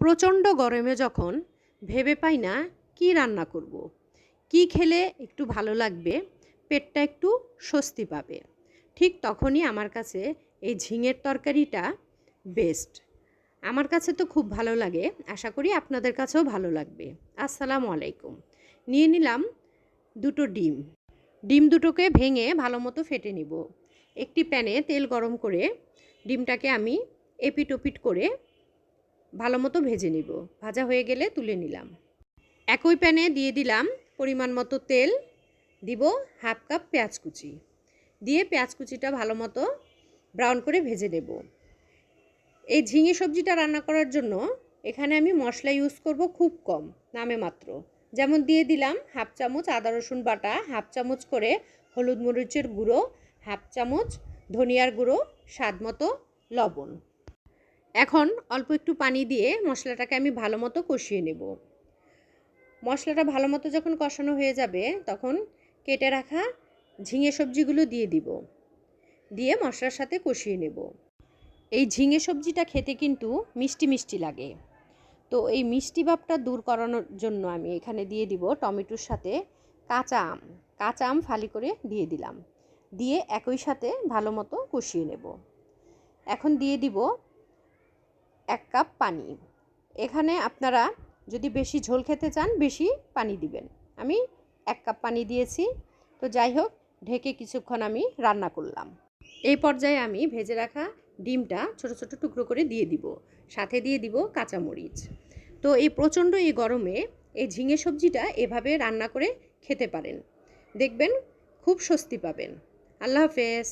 প্রচণ্ড গরমে যখন ভেবে পাই না, কি রান্না করব। কি খেলে একটু ভালো লাগবে? পেটটা একটু স্বস্তি পাবে। ঠিক তখনই আমার কাছে এই ঝিঙের তরকারিটা বেস্ট আমার কাছে তো খুব ভালো লাগে, আশা করি আপনাদের কাছেও ভালো লাগবে। আসসালামু আলাইকুম। নিয়ে নিলাম দুটো ডিম। ডিম দুটোকে ভেঙে ভালো মতো ফেটে নিব। একটি প্যানে তেল গরম করে ডিমটাকে আমি এপিট ওপিট করে ভালো মতো ভেজে নিব। ভাজা হয়ে গেলে তুলে নিলাম। একই প্যানে দিয়ে দিলাম পরিমাণ মতো তেল। দিব হাফ কাপ পেঁয়াজ কুচি। দিয়ে পেঁয়াজ কুচিটা ভালো মতো ব্রাউন করে ভেজে নেব। এই ঝিঙে সবজিটা রান্না করার জন্য এখানে আমি মশলা ইউজ করব খুব কম, নামে মাত্র। যেমন দিয়ে দিলাম হাফ চামচ আদা, রসুন বাটা, হাফ চামচ করে হলুদ মরিচের গুঁড়ো, হাফ চামচ ধনিয়ার গুঁড়ো, স্বাদ মতো লবণ। এখন অল্প একটু পানি দিয়ে মশলাটাকে আমি ভালো মতো কষিয়ে নেব। মশলাটা ভালো মতো যখন কষানো হয়ে যাবে, তখন কেটে রাখা ঝিঙে সবজিগুলো দিয়ে দিব। দিয়ে মশলার সাথে কষিয়ে নেব। এই ঝিঙে সবজিটা খেতে কিন্তু মিষ্টি মিষ্টি লাগে। তো এই মিষ্টি ভাবটা দূর করানোর জন্য আমি এখানে দিয়ে দিব টমেটোর সাথে কাঁচা আম। কাঁচা আম ফালি করে দিয়ে দিলাম। দিয়ে একই সাথে ভালো মতো কষিয়ে নেব। এখন দিয়ে দিব এক কাপ পানি। এখানে আপনারা যদি বেশি ঝোল খেতে চান, বেশি পানি দিবেন। আমি এক কাপ পানি দিয়েছি। তো যাই হোক, ঢেকে কিছুক্ষণ আমি রান্না করলাম। এই পর্যায়ে আমি ভেজে রাখা ডিমটা ছোট ছোট টুকরো করে দিয়ে দিব। সাথে দিয়ে দিব কাঁচামরিচ। তো এই প্রচণ্ড এই গরমে এই ঝিঙে সবজিটা এভাবে রান্না করে খেতে পারেন। দেখবেন খুব স্বস্তি পাবেন। আল্লাহ হাফেজ।